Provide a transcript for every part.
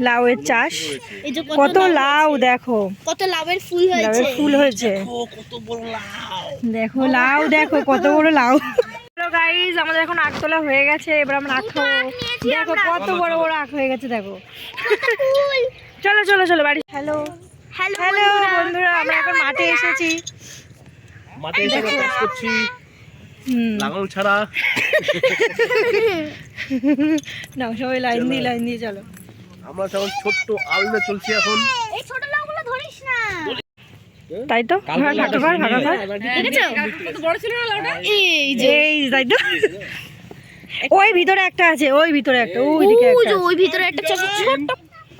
লাউয়ের চাষ। কত লাউ দেখো। কত লাভের ফুল হয়েছে। ফুল হয়েছে। দেখো লাউ। দেখো কত বড় লাউ। হ্যালো গাইজ আমাদের এখন আখ তোলা হয়ে গেছে। এবার আমরা আখ দেখো কত বড় বড় আখ হয়ে গেছে দেখো। চলো চলো চলো বাড়ি হ্যালো। হ্যালো হ্যালো বন্ধুরা। আমরা এখন মাঠে এসেছি। মাঠে এসে করছি। হুম। লাঙল ছাড়া। না সবাই লাইন দিয়ে লাইন দিয়ে চলো। আমরা তেমন ছোট্ট আলুতে চলছি এখন। এই ছোট লাউগুলো ধরিস না। তাই তো? হ্যাঁ ফাঁকা কর ফাঁকা কর এই যে এই তাই তো? ওই ভিতরে একটা আছে ওই ভিতরে একটা ওই দিকে ওই একটা ওই ভিতরে একটা ছোট ছোট।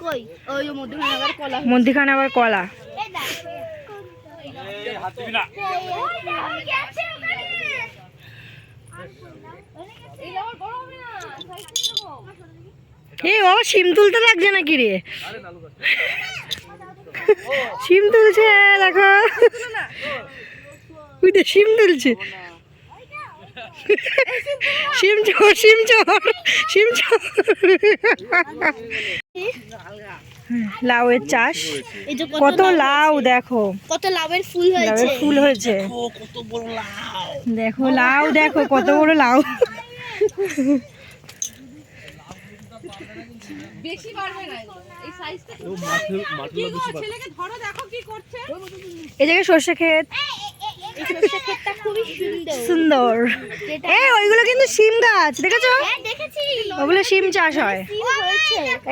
কই? ওই মধ্যখানে আবার কলা মধ্যিখানে আবার কলা। এই ও সিম তুলতে লাগছে নাকি রে? সিম তুলছে দেখো। ওই তো সিম তুলছে। সিম চোর সিম চোর সিম চোর। লাউয়ের চাষ। কত লাউ দেখো। কত লাভের ফুল হয়েছে। লাউয়ের ফুল হয়েছে। কত বড় লাউ। দেখো লাউ দেখো কত বড় লাউ। বেশি এই জায়গায় সর্ষে ক্ষেত। এই সরষে ক্ষেতটা খুবই সুন্দর। সুন্দর। এই ওইগুলো কিন্তু সিম গাছ দেখেছ? হ্যাঁ ওগুলো সিম চাষ হয়।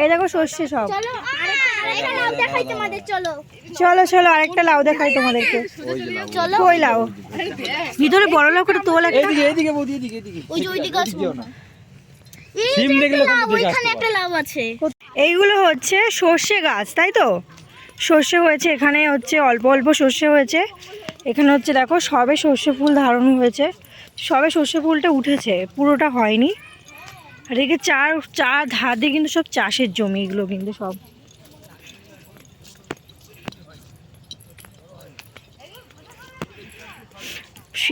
এই দেখো সর্ষে সব। চলো আরেকটা আরেকটা লাউ দেখাই তোমাদের চলো। চলো চলো আরেকটা লাউ দেখাই তোমাদেরকে। চলো। কই লাউ? ভিতরে বড় লাউ করে তোল একটা। এইদিকে বৌদি এইদিকে এইদিকে। ওই যে এই সিম দেখলে ওইখানে একটা আছে। এইগুলো হচ্ছে সর্ষে গাছ, তাই তো? সর্ষে হয়েছে, এখানে হচ্ছে অল্প অল্প সর্ষে হয়েছে। এখানে হচ্ছে দেখো, সবে সর্ষে ফুল ধারণ হয়েছে। সবে সর্ষে ফুলটা উঠেছে, পুরোটা হয়নি। আর এদিকে চার চার ধার দিয়ে কিন্তু সব চাষের জমি, এগুলো কিন্তু সব।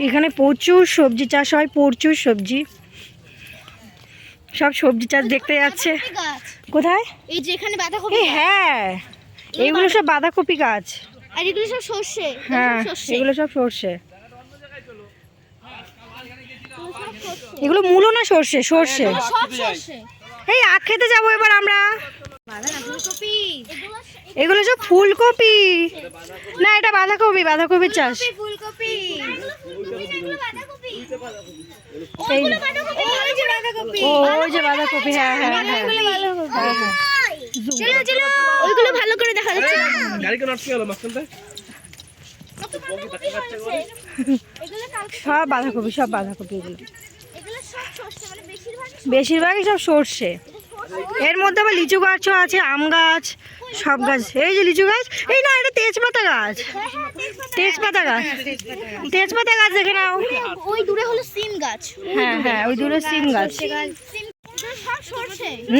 এখানে প্রচুর সবজি চাষ হয়, প্রচুর সবজি। সব সবজি চাষ দেখতে যাচ্ছে কোথায় এই যে এখানে বাঁধাকপি হ্যাঁ এইগুলো সব বাঁধাকপি গাছ আর এগুলো সব সর্ষে হ্যাঁ এগুলো সব সর্ষে এগুলো মূলো না সর্ষে সর্ষে এই আখ খেতে যাব এবার আমরা এগুলো সব ফুলকপি না এটা বাঁধাকপি বাঁধাকপির চাষ ফুলকপি এই ওই যে বাঁধাকপি। ও ওই যে বাঁধাকপি হ্যাঁ হ্যাঁ হ্যাঁ। চলো চলো ওইগুলো ভালো করে দেখা যাচ্ছে। গাড়ি কেন আটকে গেল সব বাঁধাকপি সব বাঁধাকপি এগুলো। এগুলো সব সর্ষে মানে বেশিরভাগ বেশিরভাগই সব সর্ষে। এর মধ্যে আবার লিচু গাছও আছে আম গাছ সব গাছ। এই যে লিচু গাছ এই না এটা তেজপাতা গাছ। তেজপাতা গাছ। তেজপাতা গাছ দেখে নাও। ওই দূরে হলো সিম গাছ। হ্যাঁ হ্যাঁ ওই দূরে সিম গাছ। এগুলো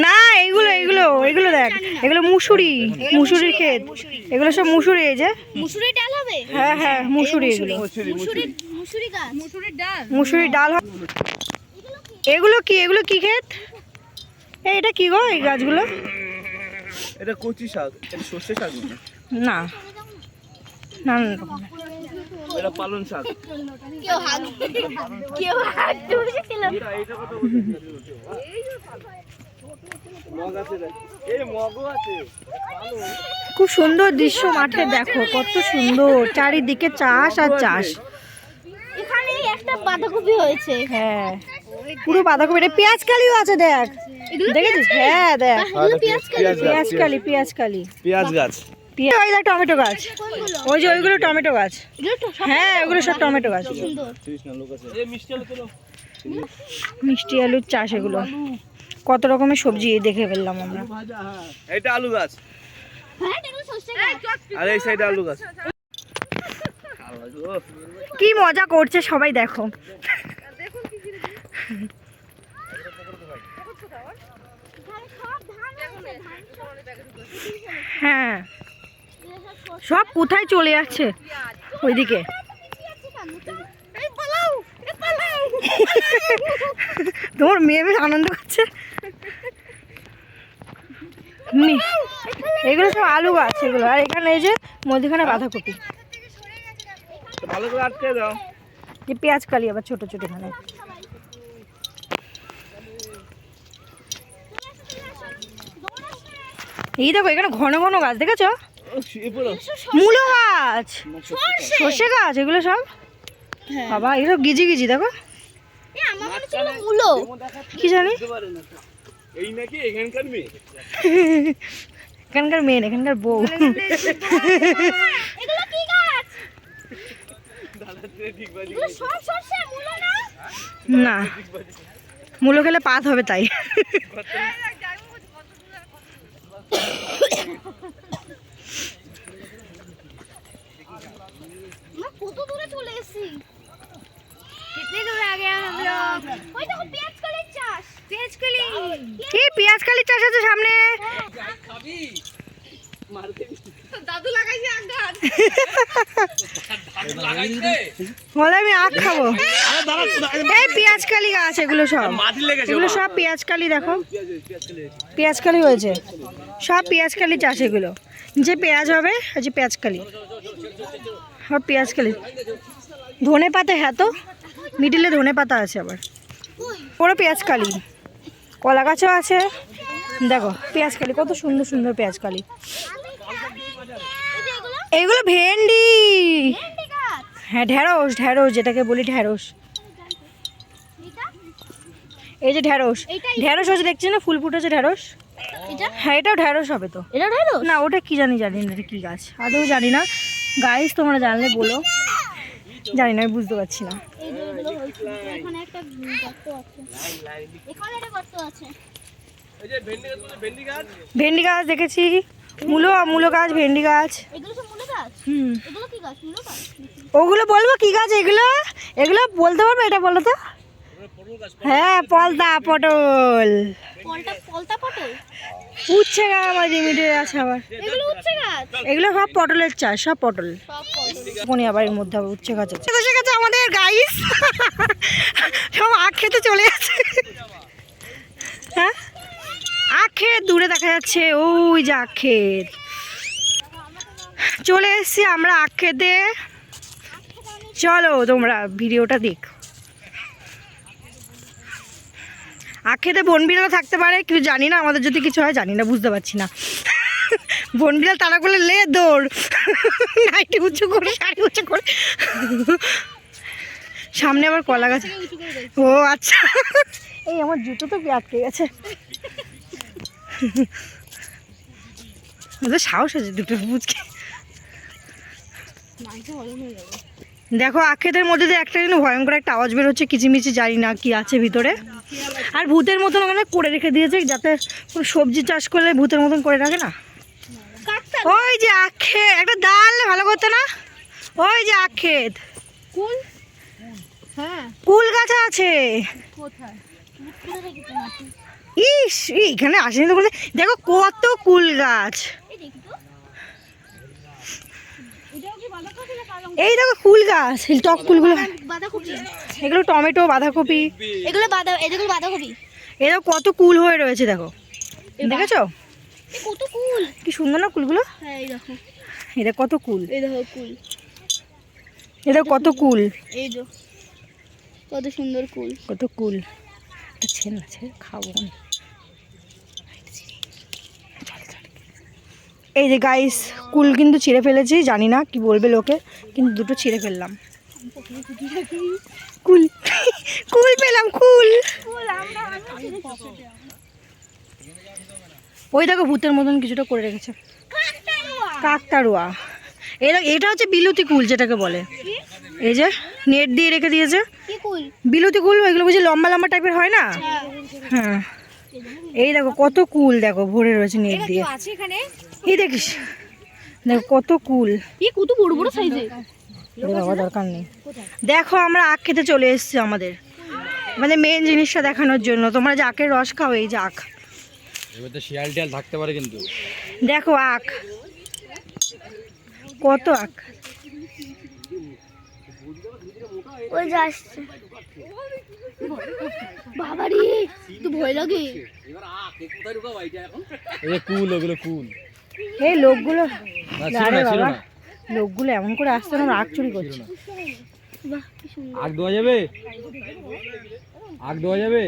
না এইগুলো এগুলো এগুলো দেখ। এগুলো মুসুরি মুসুরির ক্ষেত। এগুলো সব মুসুরি এই যে। মুসুরি ডাল হবে? হ্যাঁ হ্যাঁ মুসুরি এগুলো। মুসুরি মুসুরি। গাছ। মুসুরির ডাল। মুসুরির ডাল হয়। এগুলো কি এগুলো কি ক্ষেত? এই এটা কি গো এই গাছগুলো? এটা কচি শাক এটা সর্ষে শাক না। না এটা পালন শাক। কেউ হাত কেউ হাত খুব সুন্দর দৃশ্য মাঠে দেখো কত সুন্দর। চারিদিকে চাষ আর চাষ। এখানে একটা বাঁধাকপি হয়েছে। হ্যাঁ। পুরো বাঁধাকপি এটা পেঁয়াজ কালিও আছে দেখ। দেখেছিস? হ্যাঁ দেখ। পেঁয়াজ কালি পেঁয়াজ কালি পেঁয়াজ গাছ। পেঁয়াজ ওই দেখ টমেটো গাছ। ওই যে ওইগুলো টমেটো গাছ। হ্যাঁ ওগুলো সব টমেটো গাছ। মিষ্টি আলু চলো মিষ্টি আলুর চাষ এগুলো। কত রকমের সবজি দেখে ফেললাম আমরা। এটা আলু গাছ। হ্যাঁ এগুলো সর্ষে গাছ আর এই সাইডে আলু গাছ। কি মজা করছে সবাই দেখো। হ্যাঁ। সব কোথায় চলে যাচ্ছে? ওইদিকে। তোমার মেয়ে বেশ আনন্দ করছে। এগুলো সব আলু গাছ এগুলো। আর এখানে এই যে মধ্যখানে বাঁধাকপি। তো ভালো করে আটকে দাও। যে পেঁয়াজ কালি আবার ছোট ছোট এখানে। এই দেখো এখানে ঘন ঘন গাছ দেখেছ? মূলো গাছ। সর্ষে। গাছ এগুলো সব? বাবা এগুলো গিজি গিজি দেখো। আমার মনে ছিল মূলো। কি জানি? এখানকার মেয়ে? এখানকার মেন এখানকার বউ। না? না। মূলো খেলে পাত হবে তাই আমরা কত কিতনে দূর আগে আমরা ওই দেখো পেঁয়াজ কলির চাষ পেঁয়াজ কলি এই পেঁয়াজ কালির চাষ আছে সামনে দাদু লাগাইছে আগ গাছ বলে আমি আখ খাব এই পেঁয়াজ কালি গাছ এগুলো সব এগুলো সব পেঁয়াজকালি দেখো পেঁয়াজকালি হয়েছে সব পেঁয়াজ চাষ এগুলো যে পেঁয়াজ হবে আর যে পেঁয়াজ কালি সব পেঁয়াজ কালি ধনে পাতা হ্যাঁ তো। মিডিলে ধনে পাতা আছে আবার। পুরো পেঁয়াজ কালি কলা গাছও আছে। দেখো পেঁয়াজ কালি কত সুন্দর সুন্দর পেঁয়াজ কালি এই যে এগুলো এগুলো ভেন্ডি। হ্যাঁ ঢ্যাঁড়স ঢ্যাঁড়স যেটাকে বলি ঢ্যাঁড়স এই যে ঢ্যাঁড়স এইটাই? ঢ্যাঁড়স হচ্ছে দেখছি না ফুল ফুটেছে ঢ্যাঁড়স হ্যাঁ এটাও ঢ্যাঁড়স হবে তো। এটা না ওটা কি জানি জানি না কি গাছ? আদৌ জানি না। গাইস তোমরা জানলে বলো। জানি না আমি বুঝতে পারছি না। ভেন্ডি গাছ বলে, ভেন্ডি গাছ? ভেন্ডি গাছ দেখেছি। মূলো মূলো গাছ ভেন্ডি গাছ। এগুলো সব মূলো গাছ? হুম। এগুলো কি গাছ? মূলো গাছ? ওগুলো বলব কি গাছ এগুলো? এগুলো বলতে পারবে এটা বলো তো? হ্যাঁ পলতা পটল। পলটা পলতা পটল? উচ্ছে গাছ আমার লিমিটে আছে আবার। এগুলো উচ্ছে গাছ? এগুলো সব পটলের চাষ সব পটল। পটল। আবার এর মধ্যে আবার উচ্ছে গাছ আছে। বসে গেছে আমাদের গাইস সব আখ খেতে চলে যাচ্ছে। হ্যাঁ? আখ ক্ষেত দূরে দেখা যাচ্ছে ওই যে আখ ক্ষেত। চলে এসেছি আমরা আখ খেতে। চলো তোমরা ভিডিওটা দেখ। আখ খেতে বন বিড়াল থাকতে পারে কিছু জানি না, আমাদের যদি কিছু হয়, জানি না, বুঝতে পারছি না। বন বিড়াল তারা করলে লে, দৌড়। নাইটি উঁচু করে শাড়ি উঁচু করে। সামনে আবার কলা গাছ। দেয় ও আচ্ছা। এই, আমার জুতো তো আটকে গেছে। ওদের সাহস আছে দুটো বুঝকে দেখো, আখেতের মধ্যে যে একটা যেন ভয়ঙ্কর একটা আওয়াজ বেরোচ্ছে কিচিমিচি জানি না কি আছে ভিতরে। আর ভূতের মতন ওখানে করে রেখে দিয়েছে যাতে কোনো সবজি চাষ করলে ভূতের মতন করে রাখে না। ওই যে আখে একটা ডাল ভালো করতে না? ওই যে আখেত কুল? হ্যাঁ। কুল গাছ আছে। কোথায়? ইস এখানে আসেনি তো বলে। দেখো কত কুল গাছ। এই দেখি কালো? গাছ টক কুলগুলো। এগুলো টমেটো বাঁধাকপি। এগুলো বাঁধা এগুলো বাঁধাকপি। এ দেখো কত কুল হয়ে রয়েছে দেখো। দেখেছ? কত কুল? কি সুন্দর না কুলগুলো? হ্যাঁ এই দেখো। এটা কত কুল? এই দেখো কুল। এটা কত কুল? এই যে কত সুন্দর কুল। কত কুল? ছেলে আছে খাব। এই যে গাইস কুল কিন্তু ছিঁড়ে ফেলেছি জানি না কি বলবে লোকে কিন্তু দুটো ছিঁড়ে ফেললাম। কুল। কুল পেলাম কুল। ওই দেখো ভূতের মতন কিছুটা করে রেখেছে। কাকতাড়ুয়া। এটা এটা হচ্ছে বিলুতি কুল যেটাকে বলে। এই যে নেট দিয়ে রেখে দিয়েছে। বিলুতি কুল এগুলো বুঝি লম্বা লম্বা টাইপের হয় না? হ্যাঁ। এই দেখো কত কুল দেখো ভরে রয়েছে নেট দিয়ে। এই দেখিস। দেখো কত কুল। কত বড় বড় সাইজের এ বাবা দরকার নেই। দেখো আমরা আখ খেতে চলে এসেছি আমাদের। মানে মেন জিনিসটা দেখানোর জন্য। তোমরা যে আখের রস খাও এই যে আখ। শিয়াল টিয়াল থাকতে পারে কিন্তু। দেখো আখ। কত আখ। ওই যে আসছে। বাবারি তো ভয় লাগে। কুল ওগুলো কুল। এই লোকগুলো। বাবা। লোকগুলো এমন করে আসছে না রাগ চুরি করছে। বাহ কি আগ দেওয়া যাবে? আগ দেওয়া যাবে?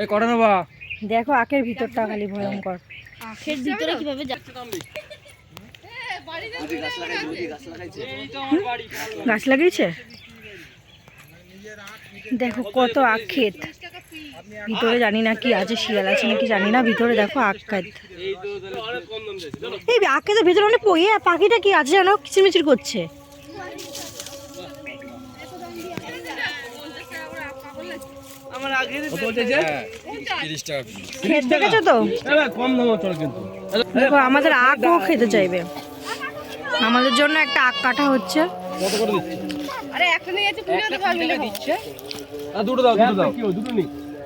এই কটা নেবা? দেখো আখের ভিতরটা খালি ভয়ঙ্কর। আখের ভিতরে কীভাবে গাছ লাগিয়েছে? দেখো কত আখ ক্ষেত। ভিতরে জানি না কি আছে শিয়াল আছে নাকি জানি না। ভিতরে দেখো আখ ক্ষেত এই আখ ক্ষেতের ভিতরে অনেক প- ইয়ে পাখিটা কি আছে জানো কিচিরমিচির করছে। কত বলছে যে তিরিশ টাকা ক্ষেত দেখেছ তো? কম দাম চল কিন্তু। দেখো আমাদের আখও খেতে চাইবে। আমাদের জন্য একটা আখ কাটা হচ্ছে। আরে একটা নিয়ে আছে দিচ্ছে? দুটো দাও দুটো দাও। দুটো নি।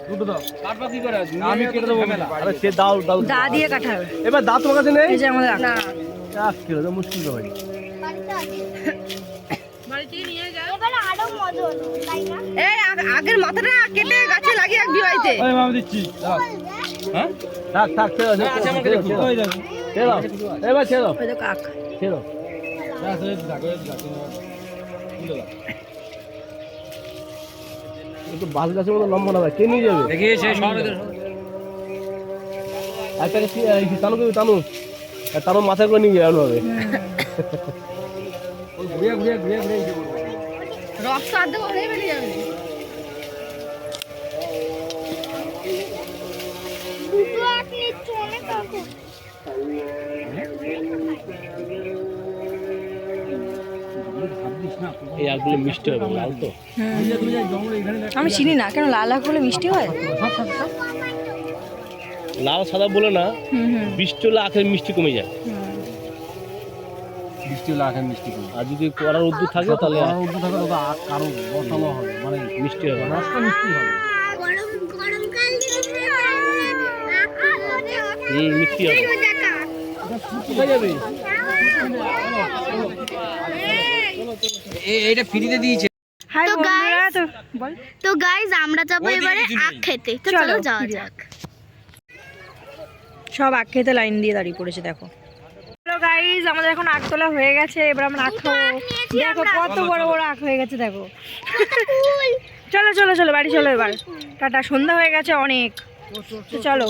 দুটো দাও। কাটবা কি করে? আমি কেটে দেবো আরে সে দাও দাও। দা দিয়ে কাটা হবে। এবার দাঁত তোমার কাছে নেই? এই যে আমাদের মুশকিল আগের মাথাটা কেটে গাছে লাগিয়ে রাখবি বাড়িতে। ওই দিচ্ছি হ্যাঁ? থাক থাক ছেড়ে দাও আছে আমার কাছে ওই দাও। ছেড়ে দাও। এবার ছেড়ে দাও। ছেড়ে দাও। দাও। ছেড়ে দাও। একটু বাস গাছের মতো লম্বা না ভাই। কে নিয়ে যাবে? দেখি সেই শহরে একটা কি তানু করবি তানু? আর তানু মাথায় করে নিয়ে যাওয়া হবে ঘুরিয়ে ঘুরিয়ে ঘুরিয়ে ঘুরিয়ে রক্ত আর্ধেক বেরিয়ে যাবে। দুটো আখ নিচ্ছ অনেক আখ এই আগগুলো মিষ্টি হবে লাল তো। আমি চিনি না কেন লাল আখ হলে মিষ্টি হয়? লাল সাদা বলে না হুম হুম। বৃষ্টি হলে আখের মিষ্টি কমে যায়। বৃষ্টি হলে আখের মিষ্টি কমে আর যদি কড়ার উদ্দু থাকে তাহলে উদ্দু থাকে ওটা আখ আরও বসানো হবে মানে মিষ্টি হবে। রসটা মিষ্টি হবে গরম গরমকাল হুম মিষ্টি হবে। কোথায় যাবে। ফ্রিতে দিয়েছে। তো guys- তো বল। তো গাইজ আমরা যাব এবারে আখ খেতে। তো চলো, চলো যাওয়া যাক। সব আখ খেতে লাইন দিয়ে দাঁড়িয়ে পড়েছে দেখো। হ্যালো গাইজ আমাদের এখন আখ তোলা হয়ে গেছে এবার আমরা আখ খাব। দেখো কত বড় বড় আখ হয়ে গেছে দেখো। চলো চলো চলো বাড়ি চলো এবার। টাটা সন্ধ্যা হয়ে গেছে অনেক। চলো